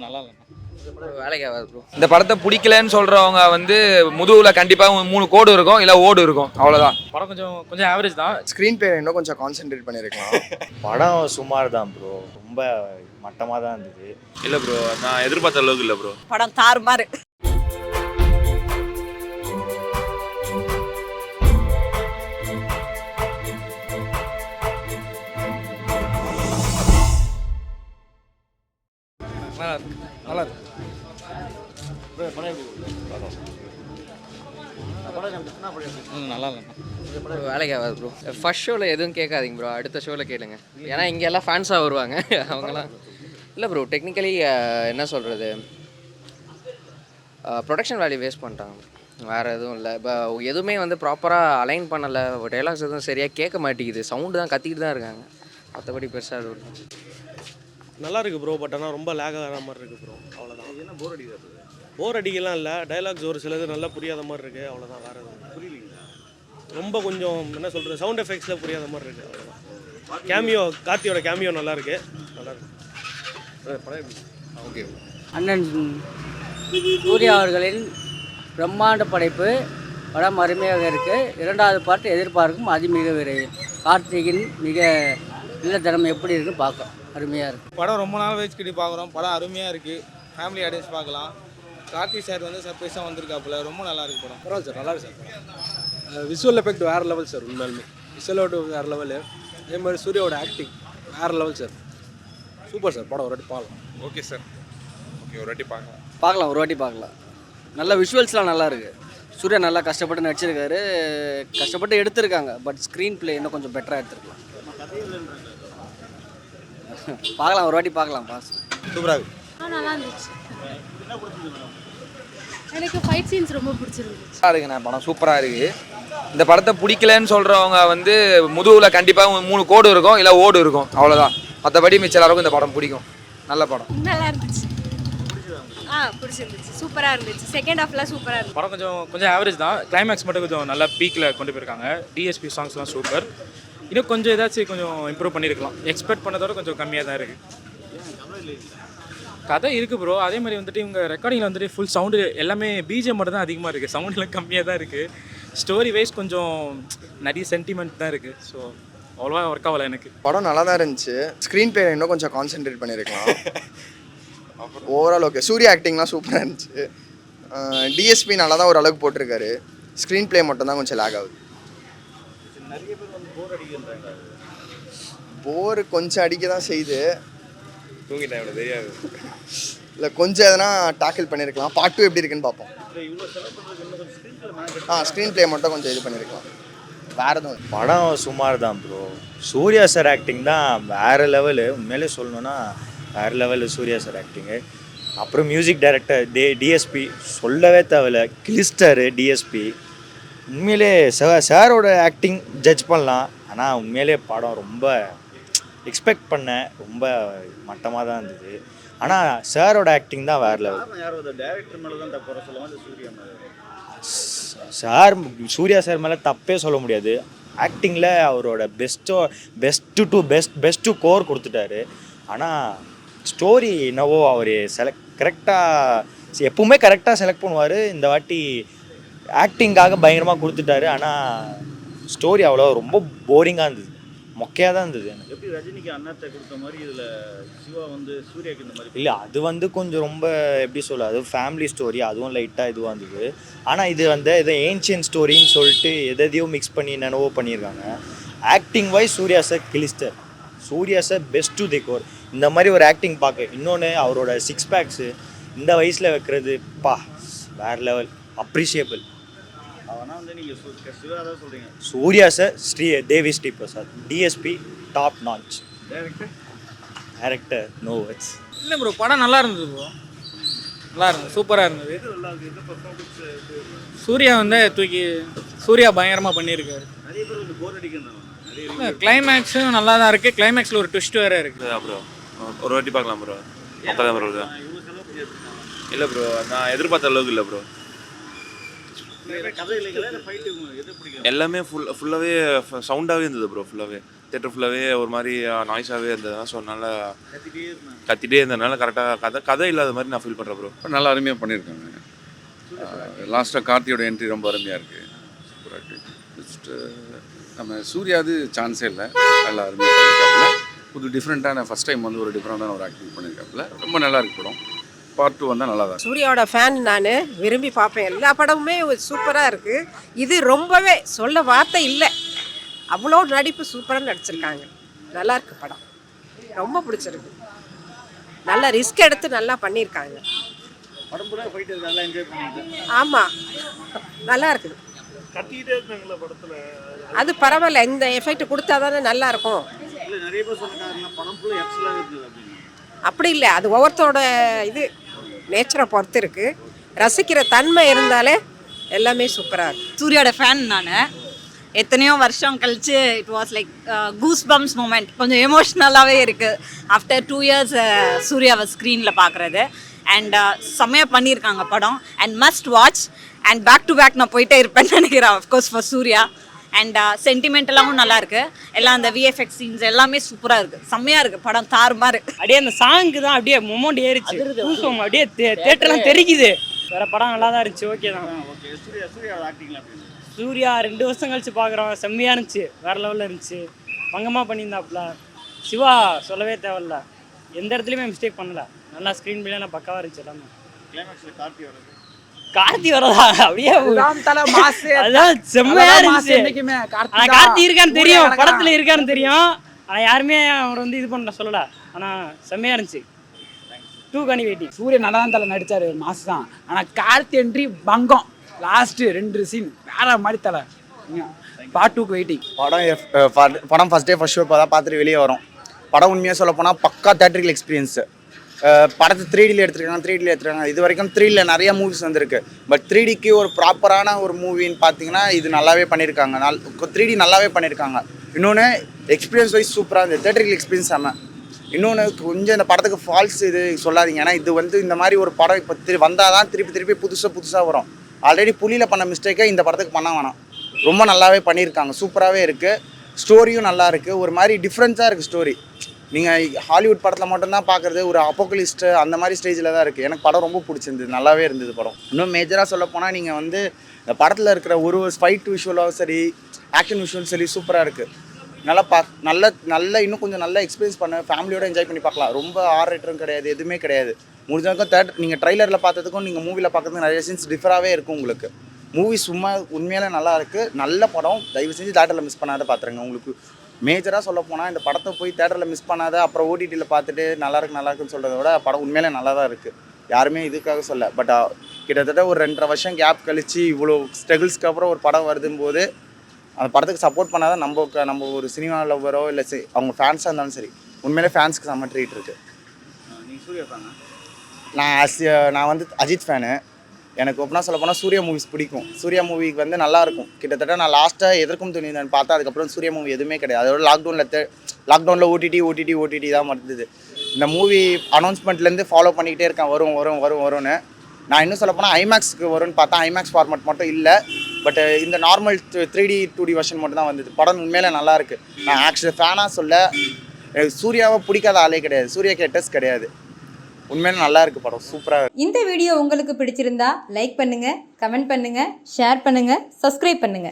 நல்லா இல்லை வேலைக்கு ஆகாது ப்ரோ. இந்த படத்தை பிடிக்கலன்னு சொல்றவங்க வந்து முதுகுல கண்டிப்பா மூணு கோடு இருக்கும் இல்ல ஓடு இருக்கும். அவ்வளவுதான். படம் கொஞ்சம் கொஞ்சம் ஆவரேஜ் தான். ஸ்க்ரீன் பிளே இன்னும் கொஞ்சம் கான்சென்ட்ரேட் பண்ணியிருக்கலாம் படம் சுமார் தான் ப்ரோ. ரொம்ப மட்டமாக தான் இருந்தது. இல்லை ப்ரோ. நான் எதிர்பார்த்த அளவுக்கு இல்லை ப்ரோ. படம் தாறுமாறு. நல்லா இல்லை வேலைக்கு ஆகாது ப்ரோ. ஃபர்ஸ்ட் ஷோவில் எதுவும் கேட்காதீங்க ப்ரோ. அடுத்த ஷோவில் கேளுங்க. ஏன்னா இங்கே எல்லாம் ஃபேன்ஸாக வருவாங்க. அவங்களாம் இல்லை ப்ரோ டெக்னிக்கலி என்ன சொல்கிறது ப்ரொடக்ஷன் வேல்யூ வேஸ்ட் பண்ணிட்டாங்க வேறு எதுவும் இல்லை. இப்போ எதுவுமே வந்து ப்ராப்பராக அலைன் பண்ணலை. டைலாக்ஸ் எதுவும் சரியாக கேட்க மாட்டேங்குது. சவுண்டு தான் கத்திக்கிட்டு தான் இருக்காங்க. மற்றபடி பெருசாக எதுவும் இல்லை. நல்லா இருக்கு ப்ரோ. பட் ஆனால் ரொம்ப லேக் ஆகிற மாதிரி இருக்கு ப்ரோ. அவ்வளோதான் என்ன போர் அடிக்கிறது போர் அடிக்கலாம் இல்லை டைலாக்ஸ் ஒரு சிலது நல்லா புரியாத மாதிரி இருக்கு அவ்வளோதான் வேற எதுவும் புரியலீங்களா ரொம்ப கொஞ்சம் என்ன சொல்கிறது சவுண்ட் எஃபெக்ட்ஸில் புரியாத மாதிரி இருக்கு அவ்வளோதான் கேமியோ கார்த்தியோட கேமியோ நல்லா இருக்கு. நல்லா இருக்கு. ஓகே அண்ணன் சூர்யா அவர்களின் பிரம்மாண்ட படைப்பு படம் அருமையாக இருக்கு. இரண்டாவது பாட்டு எதிர்பார்க்கும் அதிமிக விரைவில் கார்த்திகின் மிக இல்லத்தனம் எப்படி இருக்குன்னு பார்க்கும் அருமையாக இருக்கு. படம் ரொம்ப நாள் வச்சு கிட்டி பார்க்குறோம். படம் அருமையாக இருக்குது ஃபேமிலி ஆடியன்ஸ் பார்க்கலாம். கார்த்திக் சார் வந்து சர்ப்ரைஸாக வந்திருக்காப்புல. ரொம்ப நல்லா இருக்கு படம். பரவாயில்ல சார் நல்லா இருக்கு சார் விஷுவல் எஃபெக்ட் வேறு லெவல் சார் உண்மையாலுமே. விஷுவலோட வேறு லெவலு அதே மாதிரி சூர்யாவோட ஆக்டிங் வேறு லெவல் சார் சூப்பர் சார் படம் ஒரு வாட்டி பார்க்கலாம். ஓகே சார் ஓகே ஒரு வாட்டி பார்க்கலாம். பார்க்கலாம் ஒரு வாட்டி பார்க்கலாம். நல்ல விஷுவல்ஸ்லாம் நல்லா இருக்கு சூர்யா நல்லா கஷ்டப்பட்டு நடிச்சிருக்காரு. கஷ்டப்பட்டு எடுத்திருக்காங்க பட் ஸ்க்ரீன் ப்ளே இன்னும் கொஞ்சம் பெட்டராக எடுத்துருக்கலாம். பார்க்கலாம் ஒரு வாட்டி பார்க்கலாம் பாஸ். சூப்பராக நல்லா இருந்துச்சு. எனக்கு ஃபைட் சீன்ஸ் ரொம்ப பிடிச்சிருந்துச்சு. நல்லா இருக்குண்ணா படம் சூப்பரா இருக்கு. இந்த படத்தை பிடிக்கலன்னு சொல்றவங்க வந்து முதுகுல கண்டிப்பா மூணு கோடு இருக்கும் இல்ல ஓடு இருக்கும். அவ்வளவுதான். மற்றபடி மிச்ச எல்லாருக்கும் இந்த படம் பிடிக்கும். நல்ல படம். நல்லா இருந்துச்சு. ஆ பிடிச்சிருந்துச்சு. சூப்பராக இருந்துச்சு. செகண்ட் ஹாஃப்லாம் சூப்பராக இருந்துச்சு. படம் கொஞ்சம் கொஞ்சம் ஆவரேஜ் தான். கிளைமேக்ஸ் மட்டும் கொஞ்சம் நல்லா பீக்கில் கொண்டு போயிருக்காங்க. டிஎஸ்பி சாங்ஸ்லாம் சூப்பர். இன்னும் கொஞ்சம் ஏதாச்சும் கொஞ்சம் இம்ப்ரூவ் பண்ணியிருக்கலாம். எக்ஸ்பெக்ட் பண்ணதோட கொஞ்சம் கம்மியாக தான் இருக்குது கதை இருக்குது ப்ரோ அதே மாதிரி வந்துட்டு இவங்க ரெக்கார்டிங்கில் வந்துட்டு ஃபுல் சவுண்டு எல்லாமே பிஜிஎம் மட்டும் தான் அதிகமாக இருக்குது சவுண்டில் கம்மியாக தான் இருக்குது ஸ்டோரி வைஸ் கொஞ்சம் நிறைய சென்டிமெண்ட் தான் இருக்குது ஸோ அவ்வளோவா ஒர்க் ஆகலை எனக்கு. படம் நல்லா தான் இருந்துச்சு ஸ்க்ரீன் பிளே இன்னும் கொஞ்சம் கான்சென்ட்ரேட் பண்ணியிருக்கலாம் ஓவரால் ஓகே சூர்யா ஆக்டிங்லாம் சூப்பராக இருந்துச்சு. டிஎஸ்பி நல்லா தான் ஓரளவுக்கு போட்டிருக்காரு. ஸ்க்ரீன் பிளே மட்டும் தான் கொஞ்சம் லேக் ஆகுது. போர் கொஞ்சம் அடிக்க தான் செய்யுது. தூங்கிட்டேன் எனக்கு தெரியாது. இல்லை கொஞ்சம் எதனா டாக்கிள் பண்ணியிருக்கலாம் பார்ட் டூ எப்படி இருக்குன்னு பார்ப்போம். ஆ ஸ்க்ரீன் பிளே மட்டும் கொஞ்சம் இது பண்ணியிருக்கலாம் வேறு எதுவும். படம் சுமார் தான் ப்ரோ சூர்யா சார் ஆக்டிங் தான் வேறு லெவலு உண்மையிலே சொல்லணும்னா வேறு லெவலு சூர்யா சார் ஆக்டிங்கு அப்புறம் மியூசிக் டைரக்டர் டே டிஎஸ்பி சொல்லவே தேவையில்ல. கிளிஸ்டரு டிஎஸ்பி உண்மையிலே சார் சாரோட ஆக்டிங் ஜட்ஜ் பண்ணலாம். ஆனால் உண்மையிலே படம் ரொம்ப எக்ஸ்பெக்ட் பண்ணேன் ரொம்ப மட்டமாக தான் இருந்தது ஆனால் சாரோட ஆக்டிங் தான் வேறு லெவல் சார் சூர்யா சார் மேலே தப்பே சொல்ல முடியாது. ஆக்டிங்கில் அவரோட பெஸ்ட்டோ best to best best to core கொடுத்துட்டாரு. ஆனால் ஸ்டோரி என்னவோ அவர் செலக்ட் கரெக்டாக எப்பவுமே கரெக்டாக செலக்ட் பண்ணுவார். இந்த வாட்டி ஆக்டிங்காக பயங்கரமாக கொடுத்துட்டாரு. ஆனால் ஸ்டோரி அவ்வளோ ரொம்ப போரிங்காக இருந்தது. மொக்கையாக தான் இருந்தது எனக்கு. எப்படி ரஜினிக்கு அண்ணாத்தை கொடுத்த மாதிரி இதில் சிவா வந்து சூர்யாக்கு இந்த மாதிரி இல்லை அது வந்து கொஞ்சம் ரொம்ப எப்படி சொல்ல அது ஃபேமிலி ஸ்டோரி அதுவும் லைட்டாக இதுவாக இருந்தது. ஆனால் இது வந்து இது ஏன்ஷியன் ஸ்டோரின்னு சொல்லிட்டு எதையோ மிக்ஸ் பண்ணி என்னென்னவோ பண்ணியிருக்காங்க. Acting wise Surya sir கிளிஸ்டர் Suriya sir best to core இந்த மாதிரி ஒரு ஆக்டிங் பார்க்க இன்னொன்று அவரோட சிக்ஸ் பேக்ஸு இந்த வயசில் வைக்கிறது பா வேறு லெவல் அப்ரிஷியபிள் அவனா வந்து நீங்கள் சிவா தான் சொல்கிறீங்க Suriya sir Sri Devi Sri Prasad DSP top notch director director no words இல்லை ப்ரோ படம் நல்லா இருந்தது ப்ரோ நல்லா இருந்தது சூப்பராக இருந்தது. சூர்யா வந்து தூக்கி சூர்யா பயங்கரமாக பண்ணியிருக்காரு. நிறைய பேர் வந்து போர் அடிக்கிறாங்க கிளைமேக்ஸும் நல்லா தான் இருக்குது கிளைமேக்ஸில் ஒரு ட்விஸ்ட் வேறு இருக்குது ப்ரோ ஒரு வாட்டி பார்க்கலாம் ப்ரோ அப்போ தான் ப்ரோ இல்லை ப்ரோ நான் எதிர்பார்த்த அளவுக்கு இல்லை ப்ரோ கதை இல்லைங்களா இல்லை ஃபைட்டு எது பிடிக்கும் எல்லாமே ஃபுல் ஃபுல்லாகவே சவுண்டாகவே இருந்தது ப்ரோ ஃபுல்லாகவே தேட்டர் ஃபுல்லாகவே ஒரு மாதிரி நாய்ஸாகவே இருந்ததுனா ஸோ அதனால் கத்திட்டே இருந்ததுனால கரெக்டாக கதை கதை இல்லாத மாதிரி நான் ஃபீல் பண்ணுறேன் ப்ரோ நல்லா அருமையாக பண்ணியிருக்காங்க. லாஸ்ட்டாக கார்த்தியோட என்ட்ரி ரொம்ப அருமையாக இருக்குது சூப்பராக இருக்குது நெக்ஸ்ட்டு நம்ம சூர்யாது சான்ஸே இல்லை. நல்லா அருமையாக பண்ணியிருக்காப்புல. புது டிஃப்ரெண்ட்டான ஃபஸ்ட் டைம் வந்து ஒரு டிஃப்ரெண்ட்டான ஒரு ஆக்டிங் பண்ணியிருக்காப்புல. ரொம்ப நல்லா இருக்கு படம். பார்ட் டூ வந்தால் நல்லா தான் சூர்யாவோட ஃபேன் நான் விரும்பி பார்ப்பேன். எல்லா படமுமே சூப்பராக இருக்குது இது ரொம்பவே சொல்ல வார்த்தை இல்லை. அவ்வளோ நடிப்பு சூப்பராக நடிச்சிருக்காங்க. நல்லா இருக்கு படம். ரொம்ப பிடிச்சிருக்கு. நல்லா ரிஸ்க் எடுத்து நல்லா பண்ணியிருக்காங்க. ஆமாம் நல்லா இருக்குது அது பரவாயில்ல. இந்த எஃபெக்ட் கொடுத்தா தானே நல்லா இருக்கும். இல்லை நிறைய பேர் சொல்லிருக்காங்க படம் ஃபுல்லாக எக்ஸலாக இருக்குது அப்படின்னு. அப்படி இல்லை. அது ஒவ்வொருத்தரோட இது. நேச்சரை பொறுத்து இருக்குது ரசிக்கிற தன்மை இருந்தாலே எல்லாமே சூப்பராக இருக்கும் சூர்யாவோட ஃபேன் நான். எத்தனையோ வருஷம் கழிச்சு it was like goosebumps moment கொஞ்சம் எமோஷ்னலாகவே இருக்குது ஆஃப்டர் டூ இயர்ஸ் uh, சூர்யாவை ஸ்க்ரீனில் பார்க்குறது அண்ட் uh, செம்மையாக பண்ணியிருக்காங்க படம். And must watch and back to back நான் போயிட்டே இருப்பேன்னு நினைக்கிறேன் of course for Suriya. And சென்டிமெண்டலாகவும் நல்லா இருக்கு எல்லாம் அந்த விஎஃப்எக்ஸ் சீன்ஸ் எல்லாமே சூப்பராக இருக்குது செம்மையாக இருக்குது படம் தாறுமாறு அப்படியே அந்த சாங்க்கு தான் அப்படியே மொமெண்ட் ஏறிச்சு. அப்படியே தேட்டர்லாம் தெரிக்குது. வேற படம் நல்லா தான் இருந்துச்சு. ஓகே தான். ஓகே சூர்யா ரெண்டு வருஷம் கழிச்சு பார்க்குறோம் செம்மையாக இருந்துச்சு. வேற லெவலில் இருந்துச்சு. பங்கமாக பண்ணியிருந்தாப்புல. சிவா சொல்லவே தேவையில்ல. எந்த இடத்துலையுமே மிஸ்டேக் பண்ணல. நல்லா ஸ்க்ரீன் பிளேலாம் பக்காவாக இருந்துச்சு எல்லாமே. கிளைமேக்ஸில் கார்த்தி வருது கார்த்தி வரதா? அப்படியே அதான் செம்மையா இருந்துச்சு. ஆனா கார்த்தி இருக்கான்னு தெரியும். படத்துல இருக்கான்னு தெரியும். ஆனா யாருமே அவர் வந்து இது பண்ண சொல்லல. ஆனா செம்மையா இருந்துச்சு. டூ கனி வெயிட்டிங் சூர்யா நல்லா தான் தலை நடிச்சாரு மாசு தான். ஆனால் கார்த்தி என்ட்ரி பங்கம். லாஸ்ட்டு ரெண்டு சீன் வேற மாதிரி தலை. பார்ட் டூக்கு வெயிட்டிங் படம் படம் ஃபஸ்ட் டே ஃபஸ்ட் ஷோ இப்போ தான் பார்த்துட்டு வெளியே வரும். படம் உண்மையாக சொல்ல போனால் பக்கா தேட்டரிக்கல் எக்ஸ்பீரியன்ஸு படத்தை த்ரீ டியில் எடுத்துருக்காங்க த்ரீ டியில் எடுத்துருக்காங்க. இது வரைக்கும் த்ரீடியில் நிறைய மூவிஸ் வந்திருக்கு. பட் த்ரீ டிக்கு ஒரு ப்ராப்பரான ஒரு மூவின்னு பார்த்தீங்கன்னா இது நல்லாவே பண்ணியிருக்காங்க நல் த்ரீ டி நல்லாவே பண்ணியிருக்காங்க இன்னொன்று எக்ஸ்பீரியன்ஸ் வைஸ் சூப்பராக இருந்தது. தேட்டரிக்கல் எக்ஸ்பீரியன்ஸ் செம்ம இன்னொன்று கொஞ்சம் இந்த படத்துக்கு ஃபால்ஸ் இது சொல்லாதீங்க. ஏன்னா இது வந்து இந்த மாதிரி ஒரு படம் இப்போ திரு வந்தால் தான் திருப்பி திருப்பி புதுசாக புதுசாக வரும். ஆல்ரெடி புலியில் பண்ண மிஸ்டேக்கை இந்த படத்துக்கு பண்ண வேணாம். ரொம்ப நல்லாவே பண்ணியிருக்காங்க சூப்பராகவே இருக்குது ஸ்டோரியும் நல்லா இருக்குது ஒரு மாதிரி டிஃப்ரென்ஸாக இருக்குது ஸ்டோரி நீங்கள் ஹாலிவுட் படத்தில் மட்டும்தான் பார்க்குறது ஒரு அப்போக்கலிஸ்ட்டு அந்த மாதிரி ஸ்டேஜில் தான் இருக்குது எனக்கு படம் ரொம்ப பிடிச்சிருந்தது. நல்லாவே இருந்தது படம். இன்னும் மேஜராக சொல்லப்போனால் நீங்கள் வந்து இந்த படத்தில் இருக்கிற ஒரு ஒரு ஃபைட் விஷுவலாகவும் சரி ஆக்ஷன் விஷுவலும் சரி சூப்பராக இருக்குது நல்லா பா நல்ல நல்ல இன்னும் கொஞ்சம் நல்லா எக்ஸ்பீரியன்ஸ் பண்ண. ஃபேமிலியோட என்ஜாய் பண்ணி பார்க்கலாம். ரொம்ப ஆர் ரேட்டரும் கிடையாது எதுவுமே கிடையாது. முடிஞ்சவங்க தேட்டர் நீங்கள் ட்ரைலரில் பார்த்ததுக்கும் நீங்கள் மூவியில் பார்க்கறதுக்கும் நிறைய சீன்ஸ் டிஃபராகவே இருக்கும் உங்களுக்கு. மூவி சும்மா உண்மையில நல்லா இருக்குது நல்ல படம். தயவு செஞ்சு தேட்டரில் மிஸ் பண்ணாத பார்த்துருங்க உங்களுக்கு மேஜராக சொல்ல போனால் இந்த படத்தை போய் தேட்டரில் மிஸ் பண்ணாத அப்புறம் ஓடிடியில் பார்த்துட்டு நல்லா இருக்கு நல்லா இருக்குன்னு சொல்கிறத விட படம் உண்மையிலே நல்லா தான் இருக்குது யாருமே இதுக்காக சொல்ல பட் கிட்டத்தட்ட ஒரு ரெண்டரை வருஷம் கேப் கழிச்சு இவ்வளோ ஸ்ட்ரகிள்ஸ்க்கு அப்புறம் ஒரு படம் வருதும்போது அந்த படத்துக்கு சப்போர்ட் பண்ணாதான் நம்ம நம்ம ஒரு சினிமா லவ்வரோ இல்லை சரி அவங்க ஃபேன்ஸாக இருந்தாலும் சரி உண்மையிலே ஃபேன்ஸ்க்கு செம்ம ட்ரீட் இருக்குது நான் நான் வந்து அஜித் ஃபேனு எனக்கு ஒப்பனா சொல்ல போனால் சூர்யா மூவிஸ் பிடிக்கும். சூர்யா மூவிக்கு வந்து நல்லா இருக்கும். கிட்டத்தட்ட நான் லாஸ்ட்டாக எதற்கும் துணிந்தேன் பார்த்தா அதுக்கப்புறம் சூர்யா மூவி எதுவுமே கிடையாது. அதோட லாக்டவுனில் லாக்டவுனில் ஓடிடி ஓடிடி ஓடிடி தான் மறந்தது இந்த மூவி அனௌன்ஸ்மெண்ட்லேருந்து ஃபாலோ பண்ணிக்கிட்டே இருக்கேன். வரும் வரும் வரும் வரும்னு. நான் இன்னும் சொல்ல போனால் ஐமேக்ஸ்க்கு வரும்னு பார்த்தா ஐமேக்ஸ் ஃபார்மேட் மட்டும் இல்லை. பட் இந்த normal three D two D version மட்டும் தான் வந்தது. படம் உண்மையிலே நல்லா இருக்கு. நான் ஆக்சுவலி ஃபேனாக சொல்ல சூர்யாவை பிடிக்காத ஆளே கிடையாது. சூர்யா கேட்டஸ் கிடையாது. உண்மையில நல்லா இருக்கு படம். சூப்பராக இந்த வீடியோ உங்களுக்கு பிடிச்சிருந்தா லைக் பண்ணுங்க கமெண்ட் பண்ணுங்க ஷேர் பண்ணுங்க சப்ஸ்கிரைப் பண்ணுங்க.